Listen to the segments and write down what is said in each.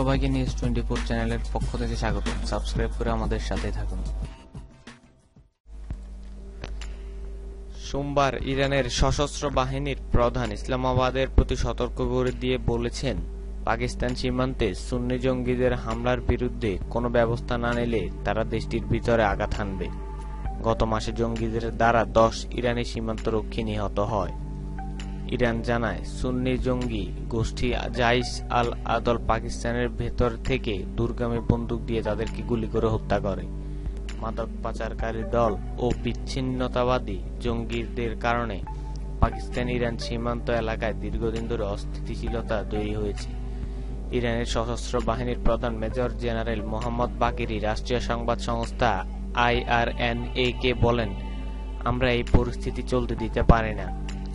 সবাইকে news twenty four চ্যানেলের পক্ষ থেকে স্বাগত। সাবস্ক্রাইব করে আমাদের সাথে থাকুন। সোমবার ইরানের সশস্ত্র বাহিনীর প্রধান ইসলামাবাদের প্রতি সতর্ক করে দিয়ে বলেছেন, পাকিস্তান সীমান্তে সুন্নি জঙ্গিদের হামলার বিরুদ্ধে কোনো ব্যবস্থা না নিলে তারা দেশটির ভিতরে আঘাত হানবে। গত মাসে জঙ্গিদের দ্বারা দশ ইরানি সীমান্তরক্ষী নিহত হয়। ইরান জানায়, সুন্নি জঙ্গি গোষ্ঠী জাইস আল আদল পাকিস্তানের ভেতর থেকে দুর্গামী বন্দুক দিয়ে তাদেরকে গুলি করে হত্যা করে। মাদক পাচারকারী দল ও বিচ্ছিন্নতাবাদী জঙ্গিদের কারণে পাকিস্তান ইরান সীমান্ত এলাকায় দীর্ঘদিন ধরে অস্থিতিশীলতা তৈরি হয়েছে। ইরানের সশস্ত্র বাহিনীর প্রধান মেজর জেনারেল মোহাম্মদ বাকিরি রাষ্ট্রীয় সংবাদ সংস্থা আইআরএনএ কে বলেন, আমরা এই পরিস্থিতি চলতে দিতে পারি না।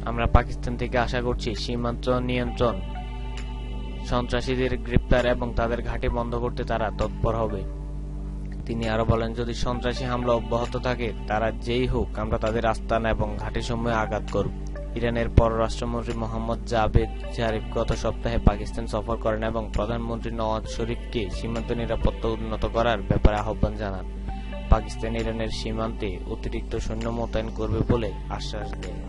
আমরা পাকিস্তান থেকে আশা করছি সীমান্ত নিয়ন্ত্রণ সন্ত্রাসীদের গ্রেপ্তার এবং তাদের ঘাঁটি বন্ধ করতে তারা তৎপর হবে। তিনি আরও বলেন, যদি সন্ত্রাসী হামলা অব্যাহত থাকে, তারা যেই হোক, আমরা তাদের আস্তানা এবং ঘাঁটি সমূহে আঘাত করব। ইরানের পররাষ্ট্রমন্ত্রী মোহাম্মদ জাভেদ জারিফ গত সপ্তাহে পাকিস্তান সফর করেন এবং প্রধানমন্ত্রী নওয়াজ শরীফকে সীমান্ত নিরাপত্তা উন্নত করার ব্যাপারে আহ্বান জানান। পাকিস্তান ইরানের সীমান্তে অতিরিক্ত সৈন্য মোতায়েন করবে বলে আশ্বাস দেয়